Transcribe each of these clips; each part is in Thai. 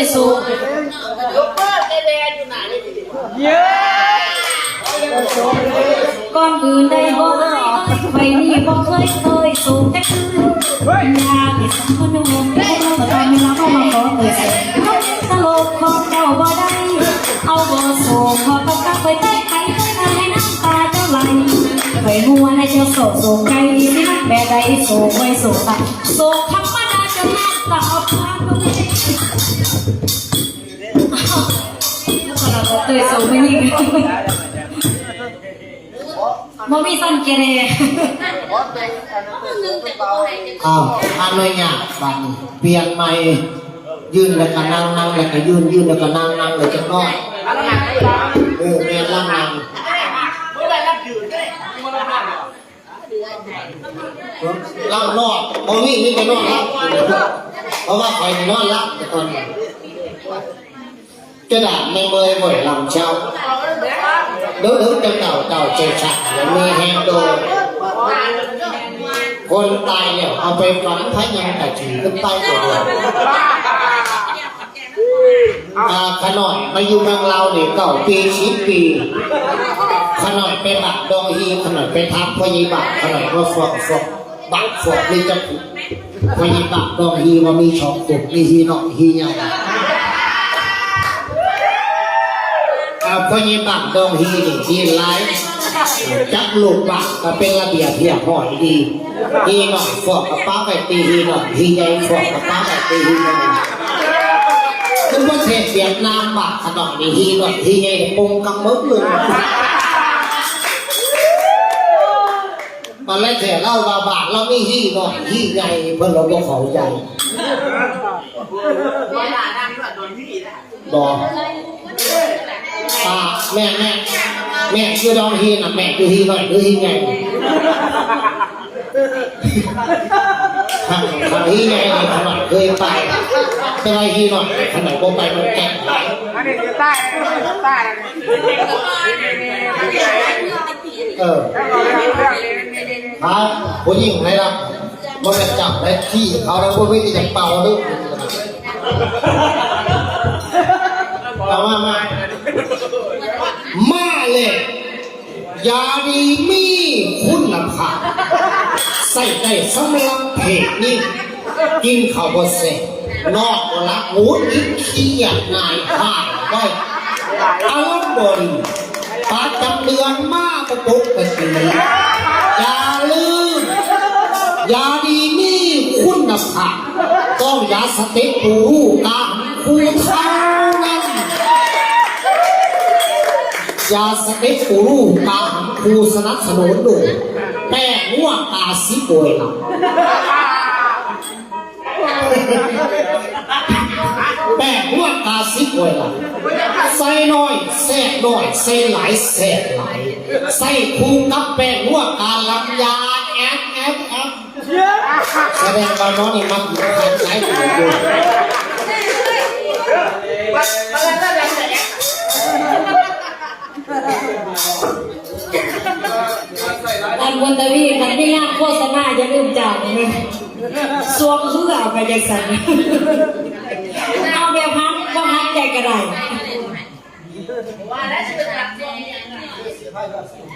ยสูงยกเลิกได้เลอยู่ไหนนี่ก่อนอื่นได้บ่ไปนี่บ่เคยเคยสูงแต่คืนอยากให้สัมพันธ์วงได้บ่ตอนเวลาเข้ามาขอเปิดเสียงตลกบอกเจ้าบ่ได้ เอาบ่สูงพอต้องกลับไปแต่ใครเคยทำให้น้ำตาเจ้าไหลไปหัวในเจ้าโศกโศกใจสินักแบบใดโศกไว้โศกตัดโศกธร รมดาจะน้ำตาเอาพาไปแล้วกเราก็เตยสูงไม่ยิ่งบ่มีสันเกเรอ้าวอะไรเนี่ยบันี้เปลี่ยนใหม่ยืนแล้วก็นั่งนั่งแล้วก็ยืนยืนแล้วก็นั่งนั่งเลยจังน้อเออแม่ล่างนั่งล่างนอกบ่ มีมีแต่นอนรับเพราะว่าคอยนอนรับแต่ตอนจะด่าในเมยบ่อยลำเช้าด้อเด้อจะเก่าเก่าเจ๊ชักแล้วมีแฮงโดคนตายเนี่ยเอาไปฝังพยังแต่ถือขึ้นใต้ตัวเดียวอ่าขน่อยมาอยู่เมืองเราเนี่ยเก่าปีชิปีขน่อยไปบักดองฮีขน่อยไปทับพยีบักขน่อยก็ฟอกฟอก บักฟอกนี่จะผูกพยีบักดองฮีมามีช่องตุกมีฮีนาะฮีใหญ่อ่าพยีบักดองฮีนี่ฮีไลฟ์จับลูกปากก็เป็นระเบียบเรียบร้อยดีฮีหน่อยฟอกกับป้าไปตีฮีหน่อยฮีใหญ่ฟอกกับป้าไปตีฮีหน่อยคือว่าเทศเวียดนามบากขนมนี่ฮีหน่อยฮีใหญ่ปงกำมึกเลย มาแล้วเถอะเล่าบาบาเราไม่ฮีหน่อยฮีใหญ่เพื่อนเราก็เขาใหญ่เวลานั่งแบบโดนพี่นะบอกอ่าแม่แม่แม่คือดองฮีน่ะแม่คือฮีหน่อยคือฮีใหญ่ทางทางที่ไงขนาดเคยไปแต่ว่าที่หน่อยขนาดผมไปมันแก่อันนี้อยู่ใต้อยู่ใต้เออ พาผู้หญิงไหนล่ะมันจะจับได้ที่เขาแล้วพวกพี่จะเป่าลูกแต่ว่ามามาเลยยาดีมีคุณภาพใส่ได้สำหรับเพจนี้กินข้าวบดเสร็จนอกละหูอีกขี้อยากนายผ่านได้อารมณ์บนปาจำเดือนมากกระปุกกระสีอย่าลืม ยาดีนี่คุณภาพต้องยาสเต็กปูตาคูเท่านั้นยาสเต็กปูตาคูสนับสนุนดูแป้งง่วงตาสิบวยหลับแป้งหัวกาสิบไว้ละใส่น้อยแซ่บน้อยใส่หลายแซ่บหลายใส่คู่กับแป้งหัวกาลำยาแอมแอมแอม แสดงว่าน้องนี่มักอยู่ทางสายหูอยู่ด้วก็ยังแต่อันวันตะวีมันไม่ยากโฆษณาอย่าลืมจ่ายนะสวมเสื้อไปยังสันเอาแบบพักก็พักใจกระไรว่าแล้วจะเป็นแบบนี้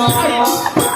นั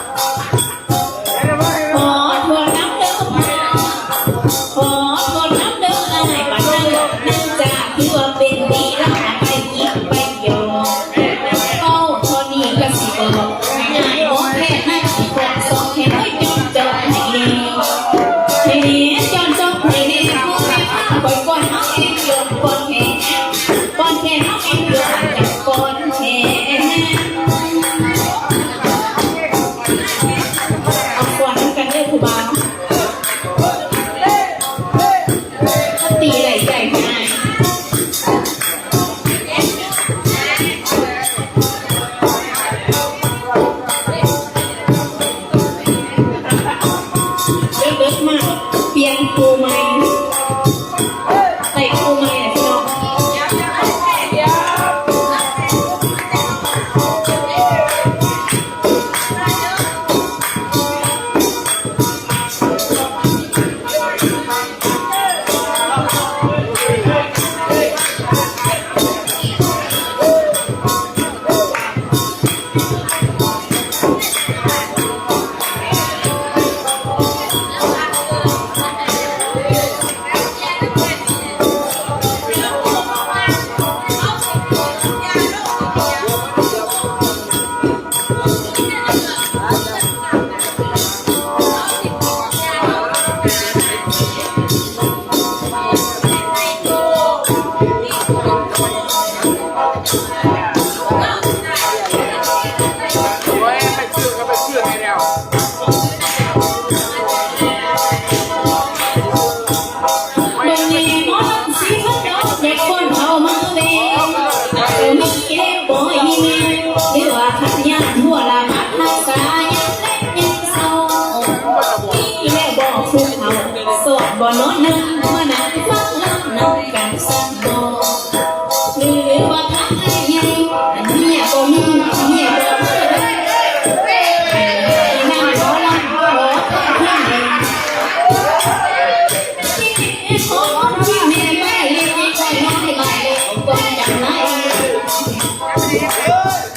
แ